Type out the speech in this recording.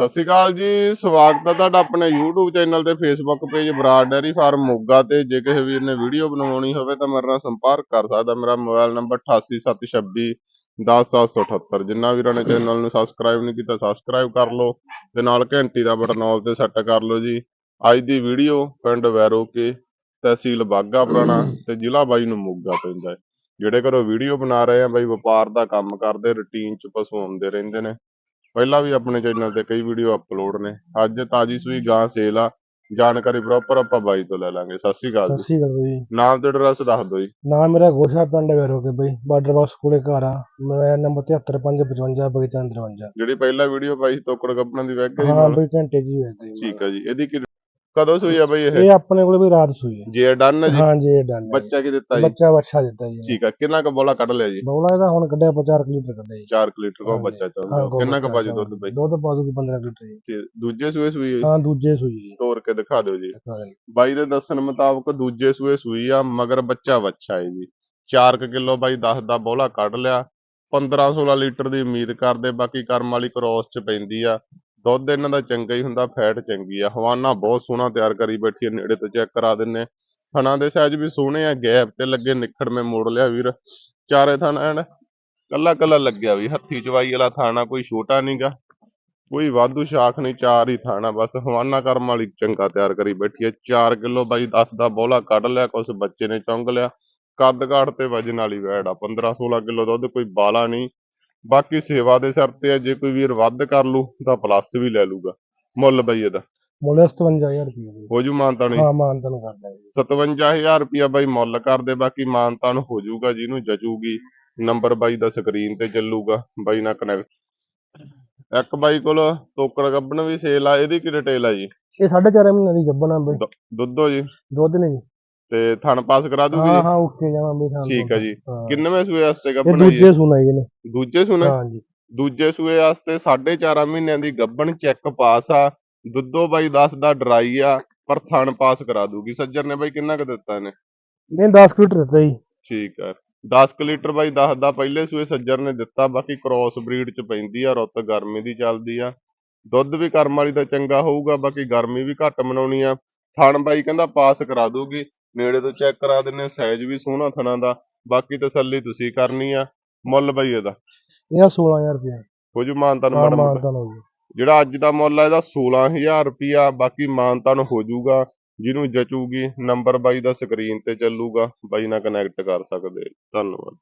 ਸਤਿ ਸ਼੍ਰੀ ਅਕਾਲ ਜੀ, ਸਵਾਗਤ ਹੈ ਤੁਹਾਡਾ ਆਪਣੇ YouTube ਚੈਨਲ ਤੇ Facebook page Brar dairy farm Moga ਤੇ। ਜੇ ਕਿਸੇ ਵੀਰ ਨੇ ਵੀਡੀਓ ਬਣਾਉਣੀ ਹੋਵੇ ਤਾਂ ਮੇਰੇ ਨਾਲ ਸੰਪਰਕ ਕਰ ਸਕਦਾ। ਮੇਰਾ ਮੋਬਾਈਲ ਨੰਬਰ 8876 10778 ਜਿੰਨਾ ਵੀਰਾਂ ਨੇ ਚੈਨਲ ਨੂੰ ਸਬਸਕ੍ਰਾਈਬ ਨਹੀਂ ਕੀਤਾ ਸਬਸਕ੍ਰਾਈਬ ਕਰ ਲਓ ਤੇ ਨਾਲ ਘੰਟੀ ਦਾ ਬਟਨ ਆਲ ਤੇ ਸੈੱਟ ਕਰ ਲਓ ਜੀ। ਅੱਜ ਦੀ ਵੀਡੀਓ ਪਿੰਡ ਵੈਰੋਕੇ ਤਹਿਸੀਲ ਬਾਗਾ ਪੁਰਾਣਾ ਤੇ ਜ਼ਿਲ੍ਹਾ ਬਾਈ ਨੂੰ ਮੋਗਾ ਪੈਂਦਾ ਹੈ। ਜਿਹੜੇ ਘਰੋਂ ਵੀਡੀਓ ਬਣਾ ਰਹੇ ਆ, ਬਾਈ ਵਪਾਰ ਦਾ ਕੰਮ ਕਰਦੇ ਰੁਟੀਨ ਚ ਪਸ਼ੂ ਆਉਂਦੇ ਰਹਿੰਦੇ ਨੇ। ਪਹਿਲਾਂ ਵੀ ਆਪਣੇ ਚੈਨਲ ਤੇ ਕਈ ਵੀਡੀਓ ਅਪਲੋਡ ਨੇ। ਅੱਜ ਤਾਜੀ ਸੂਈ ਗਾਂ ਸੇਲ ਆ। ਜਾਣਕਾਰੀ ਪ੍ਰੋਪਰ ਆਪਾਂ ਬਾਈ ਤੋਂ ਲੈ ਲਾਂਗੇ। ਸਤਿ ਸ਼੍ਰੀ ਅਕਾਲ ਸਤਿ ਜੀ ਸ਼੍ਰੀ ਅਕਾਲ ਜੀ ਨਾਮ ਤੇ ਐਡਰੈਸ ਦੱਸ ਦਿਓ ਜੀ। ਨਾਮ ਮੇਰਾ ਗੋਸ਼ਾ ਪਿੰਡ ਵੈਰੋ ਕੇ ਬਈ। ਬਾਰਡਰ ਬਾਕਸ ਕੋਲੇ ਘਰ ਆ। ਮੇਰਾ ਨੰਬਰ 73555 ਬਗੀਚਾ 53 ਜਿਹੜੀ ਪਹਿਲਾ ਵੀਡੀਓ ਪਾਈ ਸੀ ਤੋਕੜ ਗੱਪਣਾ ਦੀ ਵੈਗ ਗਈ ਹਾਂ ਬਈ ਘੰਟੇ ਜੀ ਹੋਏ ਤੇ ਠੀਕ ਆ ਜੀ। ਇਹਦੀ ਕੀ ਕਦੋਂ ਸੂਈ ਆ ਬਈ ਇਹ? ਇਹ ਆਪਣੇ ਕੋਲੇ ਵੀ ਰਾਤ ਸੂਈ ਹੈ ਜੇ ਡਨ ਜੀ? ਹਾਂ ਜੀ ਇਹ ਡਨ ਹੈ। ਬੱਚਾ ਕੀ ਦਿੱਤਾ ਜੀ? ਬੱਚਾ ਬੱਚਾ ਦਿੱਤਾ ਜੀ। ਠੀਕ ਆ ਕਿੰਨਾ ਕੁ ਬੋਲਾ ਕੱਢ ਲਿਆ ਜੀ? ਬੌਲਾ ਇਹਦਾ ਹੁਣ ਕੱਢਿਆ 4 ਲੀਟਰ ਕੱਢਿਆ ਜੀ। 4 ਲੀਟਰ ਕੋ। ਬੱਚਾ ਚਾਹੁੰਦਾ ਕਿੰਨਾ ਕੁ ਬਾਜੂ। ਦੁੱਧ ਬਈ? ਦੁੱਧ ਦੂਗੀ 15 ਲੀਟਰ ਜੀ। ਤੇ ਦੂਜੇ ਸੂਏ ਸੂਈ ਹੈ? ਹਾਂ ਦੂਜੇ ਸੂਈ ਜੀ। ਤੋੜ ਕੇ ਦਿਖਾ ਦਿਓ ਜੀ। ਬਾਈ ਦੇ ਦੱਸਣ ਮੁਤਾਬਕ ਦੂਜੇ ਸੂਏ ਸੂਈ ਆ ਮਗਰ ਬੱਚਾ ਵੱਛਾ ਹੈ ਜੀ। 4 ਕਿਲੋ ਬਾਈ 10 ਦਾ ਬੋਲਾ ਕੱਢ ਲਿਆ। 15 16 ਲੀਟਰ ਦੀ ਉਮੀਦ ਕਰਦੇ ਬਾਕੀ ਕਰਮ ਵਾਲੀ ਕ੍ਰੋਸ ਚ ਪੈਂਦੀ ਆ। ਦੁੱਧ ਇਹਨਾਂ ਦਾ ਚੰਗਾ ਹੀ ਹੁੰਦਾ, ਫੈਟ ਚੰਗੀ ਆ, ਹਵਾਨਾ ਬਹੁਤ ਸੋਹਣਾ ਤਿਆਰ ਕਰੀ ਬੈਠੀ ਆ, ਨੇੜੇ ਤੋਂ ਚੈੱਕ ਕਰਾ ਦਿੰਨੇ ਥਣਾ ਦੇ ਸਾਈਜ਼ ਵੀ ਸੋਹਣੇ ਆ, ਗੈਪ ਤੇ ਲੱਗੇ ਨਿਖੜ ਮੈਂ ਮੋੜ ਲਿਆ ਵੀਰ। ਚਾਰੇ ਥਣ ਐਨ ਕੱਲਾ ਕੱਲਾ ਲੱਗਿਆ ਵੀ, ਹੱਥੀ ਚਵਾਈ ਵਾਲਾ ਥਾਣਾ ਕੋਈ ਛੋਟਾ ਨਹੀਂਗਾ ਕੋਈ ਵਾਧੂ ਸ਼ਾਖ ਨਹੀਂ ਚਾਰ ਹੀ ਥਾਣਾ ਬਸ ਹਵਾਨਾ ਕਰਮ ਵਾਲੀ ਚੰਗਾ ਤਿਆਰ ਕਰੀ ਬੈਠੀ ਹੈ 4 ਕਿਲੋ ਬਾਈ 10 ਦਾ ਬੋਲਾ ਕੱਢ ਲਿਆ, ਕੁਛ ਬੱਚੇ ਨੇ ਚੁੰਗ ਲਿਆ। ਕੱਦ ਕਾਠ ਤੇ ਵਜਨ ਵਾਲੀ ਵੈੜ ਆ 15 16 ਕਿਲੋ ਦੁੱਧ, ਕੋਈ ਬਾਲਾ ਨਹੀਂ ਬਾਕੀ ਸੇਵਾ ਦੇ ਸਿਰ ਤੇ ਆ ਜੇ ਕੋਈ ਵੀਰ ਵੱਧ ਕਰ ਲੂ ਤਾਂ ਪਲੱਸ ਵੀ ਲੈ ਲੂਗਾ। ਮੁੱਲ ਬਈ ਇਹਦਾ। ਮੁੱਲ 57000 ਰੁਪਏ ਹੋ ਜੂ ਮਾਨਤਾਣੀ ਹਾਂ ਮਾਨ ਤੈਨੂੰ ਕਰਦਾ ਜੀ 57000 ਰੁਪਿਆ ਬਾਈ ਮੁੱਲ ਕਰਦੇ ਬਾਕੀ ਮਾਨਤਾਨ ਹੋ ਜਾਊਗਾ ਜਿਹਨੂੰ ਜਚੂਗੀ ਨੰਬਰ ਬਾਈ ਦਾ ਸਕਰੀਨ ਤੇ ਚੱਲੂਗਾ ਬਾਈ ਨਾਲ ਕਨੈਕਟ ਇੱਕ ਬਾਈ ਕੋਲ ਟੋਕਰ ਗੱਬਣ ਵੀ ਸੇਲ ਆ ਇਹਦੀ ਕੀ ਡਿਟੇਲ ਆ ਜੀ? ਇਹ 4.5 ਮਹੀਨੇ ਦੀ ਗੱਬਣਾ ਬਈ। ਦੁ- ਦੁੱਧੋ ਜੀ। ਦੁੱਧ ਨੇ ਜੀ ਤੇ ਥਣ ਪਾਸ ਕਰਾ ਦੂਗੀ ਹਾਂ ਹਾਂ ਓਕੇ ਜਾਵਾਂ ਬਈ ਹਾਂ ਠੀਕ ਆ ਜੀ। ਹਾਂ। ਕਿੰਨਵੇਂ ਸੂਏ ਵਾਸਤੇ ਇਹ ਹੈ ਜੀ? ਦੂਜੇ ਸੁਣਾਈ ਜੀ ਨੇ ਦੂਜੇ ਸੂਏ ਹਾਂ ਜੀ। ਦੂਜੇ ਸੂਏ ਵਾਸਤੇ 4.5 ਮਹੀਨਿਆਂ ਦੀ ਗੱਬਣ ਚੈੱਕ ਪਾਸ ਆ। ਦੁੱਧੋ ਬਾਈ 10 ਦਾ ਡਰਾਈ ਆ ਪਰ ਥਣ ਪਾਸ ਕਰਾ ਦੂਗੀ। ਸੱਜਰ ਨੇ ਬਾਈ ਕਿੰਨਾ ਕੁ ਦਿੱਤਾ ਇਹਨੇ? ਨਹੀਂ 10 ਲੀਟਰ ਦਿੱਤਾ ਜੀ। ਠੀਕ ਆ। 10 ਕੁ ਲੀਟਰ ਬਾਈ 10 ਦਾ ਪਹਿਲੇ ਸੂਏ ਸੱਜਰ ਨੇ ਦਿੱਤਾ। ਬਾਕੀ ਕ੍ਰੋਸ ਬਰੀਡ ਚ ਪੈਂਦੀ ਆ ਰੁੱਤ ਗਰਮੀ ਦੀ ਚੱਲਦੀ ਆ। ਦੁੱਧ ਵੀ ਕਰਮ ਵਾਲੀ ਦਾ ਚੰਗਾ ਹੋਊਗਾ ਬਾਕੀ ਗਰਮੀ ਵੀ ਘੱਟ ਮਨਾਉਣੀ ਆ। ਥਣ ਬਾਈ ਕਹਿੰਦਾ ਪਾਸ ਕਰਾ ਦੂਗੀ। ਨੇੜੇ ਤੋਂ ਚੈੱਕ ਕਰਾ ਦਿੰਨੇ ਸਾਈਜ਼ ਵੀ ਸੋਹਣਾ ਥਣਾ ਦਾ ਬਾਕੀ ਤਸੱਲੀ ਤੁਸੀਂ ਕਰਨੀ ਆ ਮੁੱਲ ਬਾਈ ਇਹਦਾ। ਇਹਦਾ 16000 ਰੁਪਏ ਹੋ ਜੂ ਮਾਨਤਾਨ ਮਾੜਾ ਮੋਟਾ ਮਾਨ ਤਾਂ ਹੋ ਜੀ। ਜਿਹੜਾ ਅੱਜ ਦਾ ਮੁੱਲ ਆ ਇਹਦਾ 16000 ਰੁਪਿਆ ਬਾਕੀ ਮਾਨਤਾਨ ਹੋ ਜਾਊਗਾ ਜਿਹਨੂੰ ਜਚੂਗੀ ਨੰਬਰ ਬਾਈ ਦਾ ਸਕਰੀਨ ਤੇ ਚੱਲੂਗਾ ਬਾਈ ਨਾਲ ਕਨੈਕਟ ਕਰ ਸਕਦੇ। ਧੰਨਵਾਦ।